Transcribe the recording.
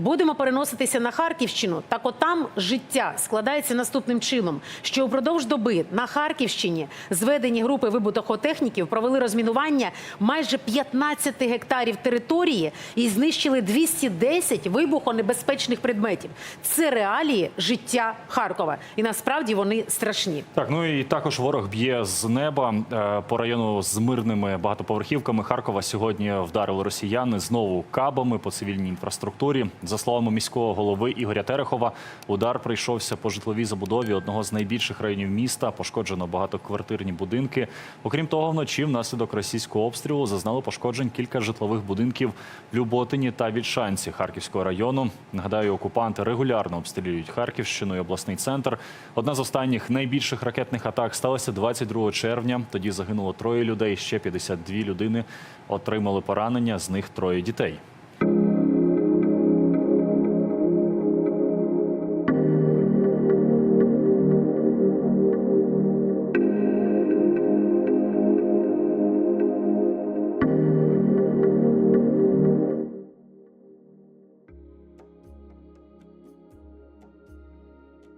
Будемо переноситися на Харківщину. Так от там життя складається наступним чином, що упродовж доби на Харківщині зведені групи вибухотехніків провели розмінування майже 15 гектарів території і знищили 210 вибухонебезпечних предметів. Це реалії життя Харкова, і насправді вони страшні. Так, ну і також ворог б'є з неба Е, по району з мирними багатоповерхівками Харкова. Сьогодні вдарили росіяни знову кабами по цивільній інфраструктурі. За словами міського голови Ігоря Терехова, удар прийшовся по житловій забудові одного з найбільших районів міста. Пошкоджено багатоквартирні будинки. Окрім того, вночі внаслідок російського обстрілу зазнали пошкоджень кілька житлових будинків в Люботині та Вільшанці Харківського району. Нагадаю, окупанти регулярно обстрілюють Харківщину і обласний центр. Одна з останніх найбільших ракетних атак сталася 22 червня. Тоді загинуло троє людей. Ще 52 людини отримали поранення. З них троє дітей.